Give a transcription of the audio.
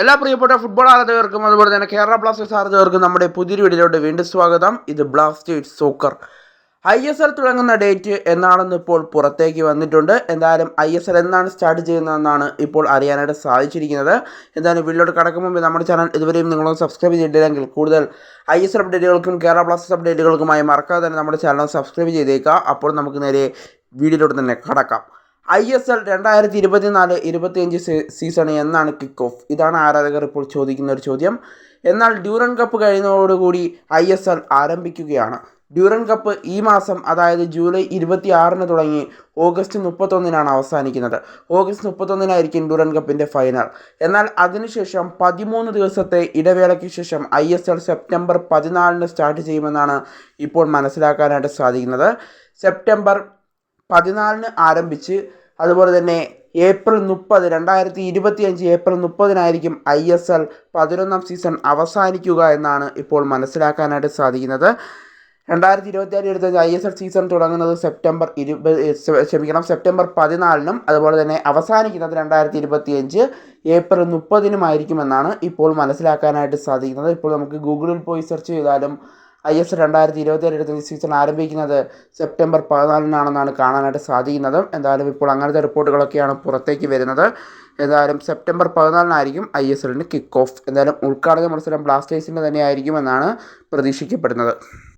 എല്ലാ പ്രിയപ്പെട്ട ഫുട്ബോൾ ആരാധകർക്കും അതുപോലെ തന്നെ കേരള ബ്ലാസ്റ്റേഴ്സ് ആരാധകർക്കും നമ്മുടെ പുതിയൊരു വീഡിയോയിലോട്ട് വീണ്ടും സ്വാഗതം. ഇത് Blasters soccer I S L തുടങ്ങുന്ന ഡേറ്റ് എന്നാണെന്ന് ഇപ്പോൾ പുറത്തേക്ക് വന്നിട്ടുണ്ട്. എന്തായാലും ഐ എസ് എൽ എന്നാണ് സ്റ്റാർട്ട് ചെയ്യുന്നതെന്നാണ് ഇപ്പോൾ അറിയാനായിട്ട് സാധിച്ചിരിക്കുന്നത്. എന്തായാലും വീഡിയോട്ട് കടക്കും മുമ്പ് നമ്മുടെ ചാനൽ ഇതുവരെയും നിങ്ങളൊന്ന് സബ്സ്ക്രൈബ് ചെയ്തിട്ടില്ലെങ്കിൽ കൂടുതൽ ഐ എസ് എൽ അപ്ഡേറ്റുകൾക്കും കേരള ബ്ലാസ്റ്റേഴ്സ് അപ്ഡേറ്റുകൾക്കുമായി മറക്കാതെ തന്നെ നമ്മുടെ ചാനൽ സബ്സ്ക്രൈബ് ചെയ്തേക്കുക. അപ്പോൾ നമുക്ക് നേരെ വീഡിയോയിലോട്ട് തന്നെ കടക്കാം. ഐ എസ് എൽ രണ്ടായിരത്തി ഇരുപത്തിനാല് ഇരുപത്തിയഞ്ച് സീസൺ എന്നാണ് കിക്ക് ഓഫ് ഇതാണ് ആരാധകർ ഇപ്പോൾ ചോദിക്കുന്ന ഒരു ചോദ്യം. എന്നാൽ ഡ്യൂറൻ കപ്പ് കഴിയുന്നതോടുകൂടി ഐ എസ് എൽ ആരംഭിക്കുകയാണ്. ഡ്യൂറൻ കപ്പ് ഈ മാസം അതായത് ജൂലൈ ഇരുപത്തി ആറിന് തുടങ്ങി ഓഗസ്റ്റ് മുപ്പത്തൊന്നിനാണ് അവസാനിക്കുന്നത്. ഓഗസ്റ്റ് മുപ്പത്തൊന്നിനായിരിക്കും ഡ്യൂറൻ കപ്പിന്റെ ഫൈനൽ. എന്നാൽ അതിനുശേഷം പതിമൂന്ന് ദിവസത്തെ ഇടവേളയ്ക്ക് ശേഷം ഐ എസ് എൽ സെപ്റ്റംബർ പതിനാലിന് സ്റ്റാർട്ട് ചെയ്യുമെന്നാണ് ഇപ്പോൾ മനസ്സിലാക്കാനായിട്ട് സാധിക്കുന്നത്. സെപ്റ്റംബർ പതിനാലിന് ആരംഭിച്ച് അതുപോലെ തന്നെ ഏപ്രിൽ മുപ്പത് രണ്ടായിരത്തി ഇരുപത്തി അഞ്ച് ഏപ്രിൽ മുപ്പതിനായിരിക്കും ഐ എസ് എൽ പതിനൊന്നാം സീസൺ അവസാനിക്കുക എന്നാണ് ഇപ്പോൾ മനസ്സിലാക്കാനായിട്ട് സാധിക്കുന്നത്. രണ്ടായിരത്തി ഇരുപത്തി ഇരുപത്തഞ്ച് ഐ എസ് എൽ സീസൺ തുടങ്ങുന്നത് സെപ്റ്റംബർ ഇരുപത് ക്ഷമിക്കണം സെപ്റ്റംബർ പതിനാലിനും അതുപോലെ തന്നെ അവസാനിക്കുന്നത് രണ്ടായിരത്തി ഇരുപത്തി അഞ്ച് ഏപ്രിൽ മുപ്പതിനുമായിരിക്കുമെന്നാണ് ഇപ്പോൾ മനസ്സിലാക്കാനായിട്ട് സാധിക്കുന്നത്. ഇപ്പോൾ നമുക്ക് ഗൂഗിളിൽ പോയി സെർച്ച് ചെയ്താലും ഐ എസ് രണ്ടായിരത്തി ഇരുപത്തി ഏഴ് സീസൺ ആരംഭിക്കുന്നത് സെപ്റ്റംബർ പതിനാലിനാണെന്നാണ് കാണാനായിട്ട് സാധിക്കുന്നത്. എന്തായാലും ഇപ്പോൾ അങ്ങനത്തെ റിപ്പോർട്ടുകളൊക്കെയാണ് പുറത്തേക്ക് വരുന്നത്. എന്തായാലും സെപ്റ്റംബർ പതിനാലിനായിരിക്കും ഐ എസ് എല്ലിന് കിക്ക് ഓഫ് എന്തായാലും ഉദ്ഘാടന മത്സരം ബ്ലാസ്റ്റേഴ്സിന്റെ തന്നെയായിരിക്കുമെന്നാണ് പ്രതീക്ഷിക്കപ്പെടുന്നത്.